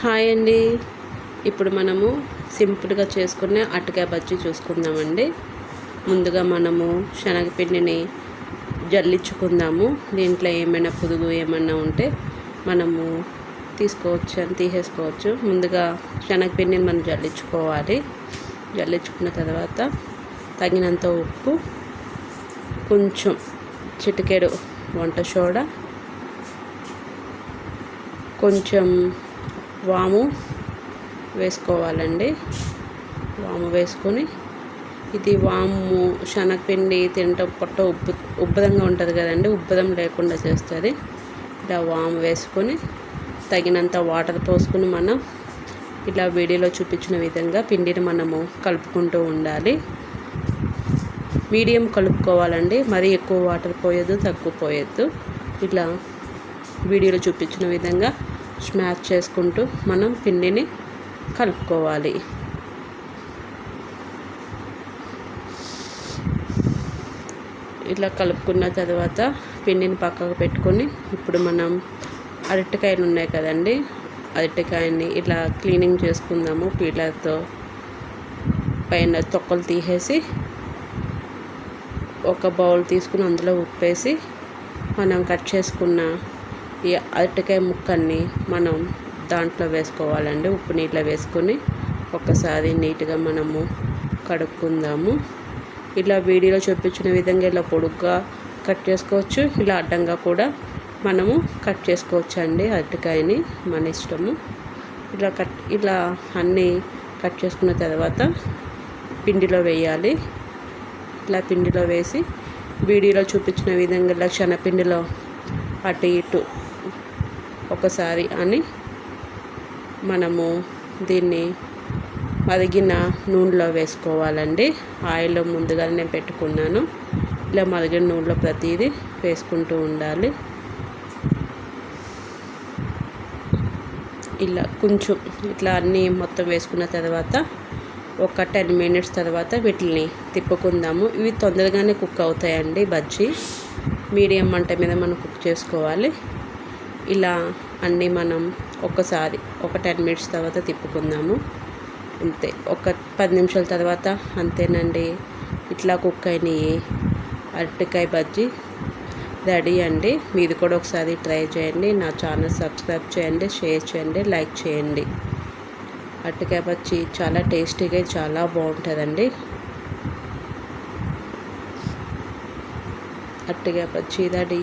Hi అండి. ఇప్పుడు మనము సింపుల్గా చేసుకునే అట్టకాయ బజ్జీ చూసుకుందామండి. ముందుగా మనము శనగపిండిని జల్లించుకుందాము. దీంట్లో ఏమైనా పురుగు ఏమైనా ఉంటే మనము తీసుకోవచ్చు అని తీసేసుకోవచ్చు. ముందుగా శనగపిండిని మనం జల్లించుకోవాలి. జల్లించుకున్న తర్వాత తగినంత ఉప్పు కొంచెం చిటికెడు వంట సోడా కొంచెం వాము వేసుకోవాలండి. వాము వేసుకొని ఇది వాము శనగపిండి తినటం పొట్ట ఉబ్బు ఉబ్బదంగా ఉంటుంది కదండి ఉబ్బదం లేకుండా చేస్తుంది. ఇలా వాము వేసుకొని తగినంత వాటర్ పోసుకుని మనం ఇలా వీడియోలో చూపించిన విధంగా పిండిని మనము కలుపుకుంటూ ఉండాలి. మీడియం కలుపుకోవాలండి మరీ ఎక్కువ వాటర్ పోయొద్దు తక్కువ పోయొద్దు. ఇట్లా వీడియోలో చూపించిన విధంగా స్మాష్ చేసుకుంటూ మనం పిండిని కలుపుకోవాలి. ఇలా కలుపుకున్న తర్వాత పిండిని పక్కకు పెట్టుకొని ఇప్పుడు మనం అరటికాయలు ఉన్నాయి కదండి అరటికాయని ఇలా క్లీనింగ్ చేసుకుందాము. పీలర్తో పైన తొక్కలు తీసేసి ఒక బౌల్ తీసుకుని అందులో ఉప్పేసి మనం కట్ చేసుకున్న ఈ అరటికాయ ముక్కల్ని మనం దాంట్లో వేసుకోవాలండి. ఉప్పు నీటిలో వేసుకొని ఒకసారి నీట్గా మనము కడుక్కుందాము. ఇలా వీడియోలో చూపించిన విధంగా ఇలా పొడుగ్గా కట్ చేసుకోవచ్చు. ఇలా అడ్డంగా కూడా మనము కట్ చేసుకోవచ్చు అండి అరటికాయని మన ఇష్టము. ఇలా కట్ ఇలా అన్నీ కట్ చేసుకున్న తర్వాత పిండిలో వేయాలి. ఇలా పిండిలో వేసి వీడియోలో చూపించిన విధంగా ఇలా శనగపిండిలో అటు ఇటు ఒకసారి అని మనము దీన్ని మరిగిన నూనెలో వేసుకోవాలండి. ఆయిల్ ముందుగానే నేను పెట్టుకున్నాను. ఇలా మరిగిన నూనెలో ప్రతిదీ వేసుకుంటూ ఉండాలి. ఇలా కొంచెం ఇట్లా అన్నీ మొత్తం వేసుకున్న తర్వాత ఒక టెన్ మినిట్స్ తర్వాత వీటిని తిప్పుకుందాము. ఇవి తొందరగానే కుక్ అవుతాయండి బజ్జీ. మీడియం మంట మీద మనం కుక్ చేసుకోవాలి. ఇలా అన్నీ మనం ఒకసారి ఒక టెన్ మినిట్స్ తర్వాత తిప్పుకుందాము. అంతే ఒక పది నిమిషాల తర్వాత అంతేనండి. ఇట్లా కుక్ అయినాయి అరటికాయ బజ్జీ. రెడీ అండి. మీరు కూడా ఒకసారి ట్రై చేయండి. నా ఛానల్ సబ్స్క్రైబ్ చేయండి షేర్ చేయండి లైక్ చేయండి. అరటికాయ బజ్జీ చాలా టేస్టీగా చాలా బాగుంటుందండి. అరటికాయ బజ్జీ రెడీ.